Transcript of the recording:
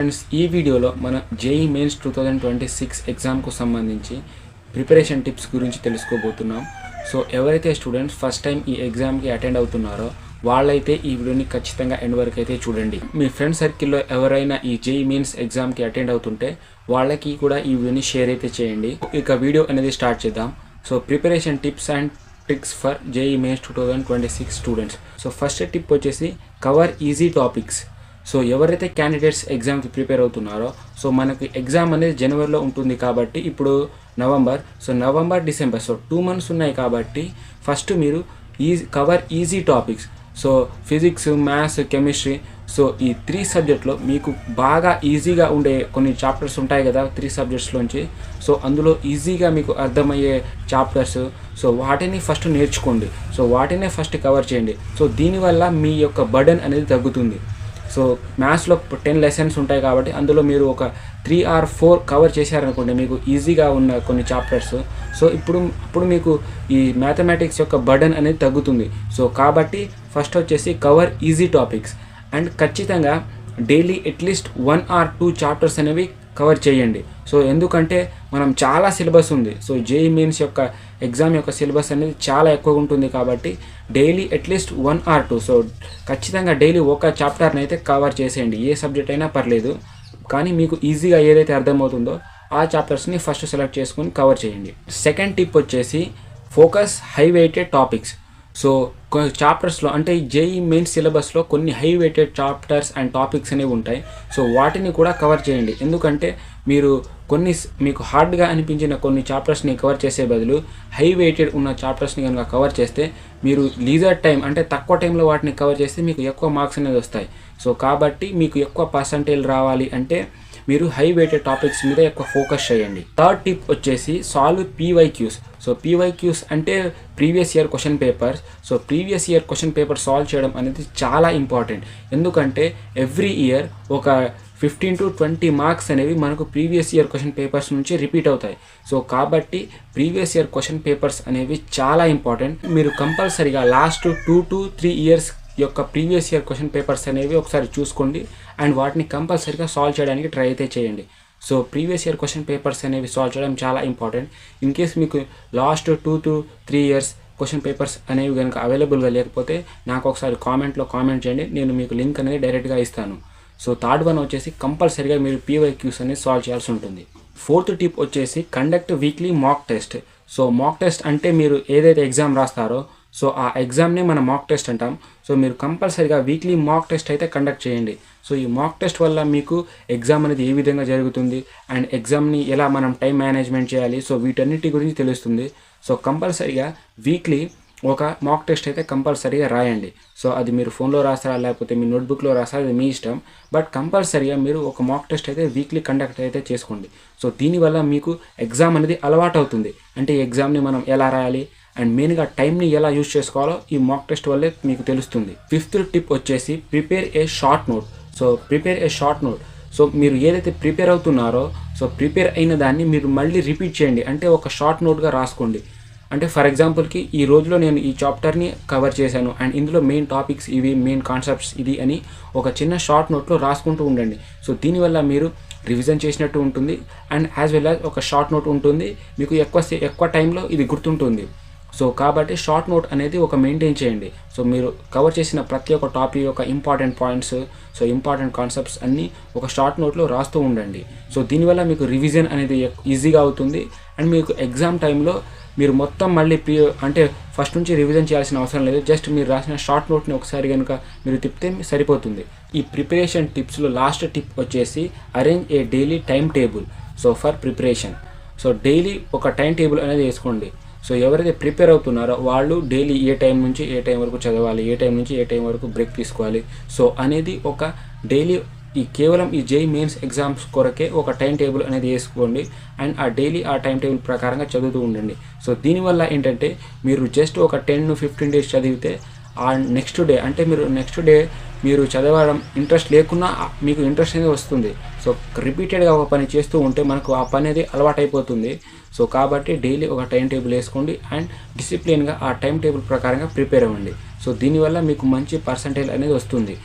Friends ఈ వీడియోలో మనం JEE Mains two thousand twenty six ఎగ్జామ్కు సంబంధించి ప్రిపరేషన్ టిప్స్ గురించి తెలుసుకోబోతున్నాం. సో ఎవరైతే స్టూడెంట్స్ ఫస్ట్ టైం ఈ ఎగ్జామ్కి అటెండ్ అవుతున్నారో వాళ్ళైతే ఈ వీడియోని ఖచ్చితంగా ఎండ్ వరకు అయితే చూడండి. మీ ఫ్రెండ్ సర్కిల్లో ఎవరైనా ఈ జేఈ మెయిన్స్ ఎగ్జామ్కి అటెండ్ అవుతుంటే వాళ్ళకి కూడా ఈ వీడియోని షేర్ అయితే చేయండి. ఇక వీడియో అనేది స్టార్ట్ చేద్దాం. So preparation tips and tricks for JEE Mains two thousand twenty six students so first tip వచ్చేసి కవర్ ఈజీ టాపిక్స్ సో ఎవరైతే క్యాండిడేట్స్ ఎగ్జామ్కి ప్రిపేర్ అవుతున్నారో సో మనకి ఎగ్జామ్ అనేది జనవరిలో ఉంటుంది కాబట్టి ఇప్పుడు November so November December so two months ఉన్నాయి కాబట్టి ఫస్ట్ మీరు easy cover easy topics so physics maths chemistry so ఈ త్రీ సబ్జెక్ట్లో మీకు బాగా ఈజీగా ఉండే కొన్ని చాప్టర్స్ ఉంటాయి కదా త్రీ సబ్జెక్ట్స్లోంచి సో అందులో ఈజీగా మీకు అర్థమయ్యే చాప్టర్స్ సో వాటిని ఫస్ట్ నేర్చుకోండి. సో వాటినే ఫస్ట్ కవర్ చేయండి. సో దీనివల్ల మీ యొక్క బర్డన్ అనేది తగ్గుతుంది. సో మ్యాథ్స్లో టెన్ లెసన్స్ ఉంటాయి కాబట్టి అందులో మీరు ఒక త్రీ ఆర్ ఫోర్ కవర్ చేశారనుకోండి మీకు ఈజీగా ఉన్న కొన్ని చాప్టర్స్ సో ఇప్పుడు ఇప్పుడు మీకు ఈ మ్యాథమెటిక్స్ యొక్క బర్డన్ అనేది తగ్గుతుంది. సో కాబట్టి ఫస్ట్ వచ్చేసి కవర్ ఈజీ టాపిక్స్ అండ్ ఖచ్చితంగా daily at least one or two chapters అనేవి కవర్ చేయండి. సో ఎందుకంటే మనం చాలా సిలబస్ ఉంది. సో జేఈ మీన్స్ యొక్క ఎగ్జామ్ యొక్క సిలబస్ అనేది చాలా ఎక్కువగా ఉంటుంది కాబట్టి daily at least one or two so ఖచ్చితంగా డైలీ ఒక చాప్టర్ని అయితే కవర్ చేసేయండి. ఏ సబ్జెక్ట్ అయినా పర్లేదు. కానీ మీకు ఈజీగా ఏదైతే అర్థమవుతుందో ఆ చాప్టర్స్ని ఫస్ట్ సెలెక్ట్ చేసుకొని కవర్ చేయండి. సెకండ్ టిప్ వచ్చేసి focus high weighted topics so కొన్ని చాప్టర్స్లో అంటే జేఈ మెయిన్ సిలబస్లో కొన్ని high weighted chapters and topics అనేవి ఉంటాయి. సో వాటిని కూడా కవర్ చేయండి. ఎందుకంటే మీరు కొన్ని మీకు హార్డ్గా అనిపించిన కొన్ని చాప్టర్స్ని కవర్ చేసే బదులు హై వెయిటెడ్ ఉన్న చాప్టర్స్ని కనుక కవర్ చేస్తే మీరు లీజర్ టైం అంటే తక్కువ టైంలో వాటిని కవర్ చేస్తే మీకు ఎక్కువ మార్క్స్ అనేది వస్తాయి. సో కాబట్టి మీకు ఎక్కువ పర్సంటేజ్ రావాలి అంటే మీరు హై వెయిటెడ్ టాపిక్స్ మీద ఎక్కువ ఫోకస్ చేయండి. థర్డ్ టిప్ వచ్చేసి సాల్వ్ పీవైక్యూస్. సో పీవైక్యూస్ అంటే previous year question papers so previous year question paper solve చేయడం అనేది చాలా ఇంపార్టెంట్. ఎందుకంటే ఎవ్రీ ఇయర్ ఒక ఫిఫ్టీన్ టు ట్వంటీ మార్క్స్ అనేవి మనకు ప్రీవియస్ ఇయర్ క్వశ్చన్ పేపర్స్ నుంచి రిపీట్ అవుతాయి. సో కాబట్టి ప్రీవియస్ ఇయర్ క్వశ్చన్ పేపర్స్ అనేవి చాలా ఇంపార్టెంట్. మీరు కంపల్సరీగా last two to three years యొక్క ప్రీవియస్ ఇయర్ క్వశ్చన్ పేపర్స్ అనేవి ఒకసారి చూసుకోండి అండ్ వాటిని కంపల్సరీగా సాల్వ్ చేయడానికి ట్రై అయితే చేయండి. So previous year question papers అనేవి సాల్వ్ చేయడం చాలా ఇంపార్టెంట్. ఇన్ కేస్ మీకు last two to three years question papers అనేవి కనుక అవైలబుల్గా లేకపోతే నాకు ఒకసారి కామెంట్లో కామెంట్ చేయండి. నేను మీకు లింక్ అనేది డైరెక్ట్గా ఇస్తాను. సో థర్డ్ వన్ వచ్చేసి కంపల్సరీగా మీరు పీవైక్యూస్ అనేది సాల్వ్ చేయాల్సి ఉంటుంది. ఫోర్త్ టిప్ వచ్చేసి conduct weekly mock test. So mock test అంటే మీరు ఏదైతే ఎగ్జామ్ రాస్తారో సో ఆ ఎగ్జామ్నే మనం మాక్ టెస్ట్ అంటాం. సో మీరు కంపల్సరీగా వీక్లీ మాక్ టెస్ట్ అయితే కండక్ట్ చేయండి. సో ఈ మాక్ టెస్ట్ వల్ల మీకు ఎగ్జామ్ అనేది ఏ విధంగా జరుగుతుంది అండ్ ఎగ్జామ్ని ఎలా మనం టైం మేనేజ్మెంట్ చేయాలి సో వీటన్నిటి గురించి తెలుస్తుంది. సో కంపల్సరీగా వీక్లీ ఒక మాక్ టెస్ట్ అయితే కంపల్సరీగా రాయండి. సో అది మీరు ఫోన్లో రాస్తారా లేకపోతే మీ నోట్బుక్లో రాస్తారా అది మీ ఇష్టం. బట్ కంపల్సరీగా మీరు ఒక మాక్ టెస్ట్ అయితే వీక్లీ కండక్ట్ అయితే చేసుకోండి. సో దీనివల్ల మీకు ఎగ్జామ్ అనేది అలవాటు అవుతుంది అంటే ఈ ఎగ్జామ్ని మనం ఎలా రాయాలి అండ్ మెయిన్గా టైంని ఎలా యూజ్ చేసుకోవాలో ఈ మాక్ టెస్ట్ వల్లే మీకు తెలుస్తుంది. ఫిఫ్త్ టిప్ వచ్చేసి prepare a short note so prepare a short note so మీరు ఏదైతే ప్రిపేర్ అవుతున్నారో సో ప్రిపేర్ అయిన దాన్ని మీరు మళ్ళీ రిపీట్ చేయండి. అంటే ఒక షార్ట్ నోట్గా రాసుకోండి. అంటే ఫర్ ఎగ్జాంపుల్కి ఈ రోజులో నేను ఈ చాప్టర్ని కవర్ చేశాను. అండ్ ఇందులో మెయిన్ టాపిక్స్ ఇవి మెయిన్ కాన్సెప్ట్స్ ఇది అని ఒక చిన్న షార్ట్ నోట్లో రాసుకుంటూ ఉండండి. సో దీనివల్ల మీరు రివిజన్ చేసినట్టు ఉంటుంది. అండ్ యాజ్ వెల్ యాజ్ ఒక షార్ట్ నోట్ ఉంటుంది. మీకు ఎక్కువ సే- ఎక్కువ టైంలో ఇది గుర్తుంటుంది. సో కాబట్టి షార్ట్ నోట్ అనేది ఒక మెయింటైన్ చేయండి. సో మీరు కవర్ చేసిన ప్రతి ఒక్క టాపిక్ యొక్క important points so important concepts అన్నీ ఒక షార్ట్ నోట్లో రాస్తూ ఉండండి. సో దీనివల్ల మీకు రివిజన్ అనేది ఈజీగా అవుతుంది. అండ్ మీకు ఎగ్జామ్ టైంలో మీరు మొత్తం మళ్ళీ పీ అంటే ఫస్ట్ నుంచి రివిజన్ చేయాల్సిన అవసరం లేదు. జస్ట్ మీరు రాసిన షార్ట్ నోట్ని ఒకసారి కనుక మీరు తిప్పితే సరిపోతుంది. ఈ ప్రిపరేషన్ టిప్స్లో లాస్ట్ టిప్ వచ్చేసి arrange a daily time table so for preparation so daily ఒక టైం టేబుల్ అనేది వేసుకోండి. సో ఎవరైతే ప్రిపేర్ అవుతున్నారో వాళ్ళు డైలీ ఏ టైం నుంచి ఏ టైం వరకు చదవాలి ఏ టైం నుంచి ఏ టైం వరకు బ్రేక్ తీసుకోవాలి. సో అనేది ఒక డైలీ ఈ కేవలం ఈ జై మెయిన్స్ ఎగ్జామ్స్ కొరకే ఒక టైం టేబుల్ అనేది వేసుకోండి. అండ్ ఆ డైలీ ఆ టైం టేబుల్ ప్రకారంగా చదువుతూ ఉండండి. సో దీనివల్ల ఏంటంటే మీరు జస్ట్ ఒక టెన్ ఫిఫ్టీన్ డేస్ చదివితే ఆ నెక్స్ట్ డే అంటే మీరు నెక్స్ట్ డే మీరు చదవడం ఇంట్రెస్ట్ లేకున్నా మీకు ఇంట్రెస్ట్ అనేది వస్తుంది. సో రిపీటెడ్గా ఒక పని చేస్తూ ఉంటే మనకు ఆ పని అనేది అలవాటైపోతుంది. సో కాబట్టి డైలీ ఒక టైం టేబుల్ వేసుకోండి అండ్ డిసిప్లిన్గా ఆ టైం టేబుల్ ప్రకారంగా ప్రిపేర్ అవ్వండి. సో దీనివల్ల మీకు మంచి పర్సంటేజ్ అనేది వస్తుంది.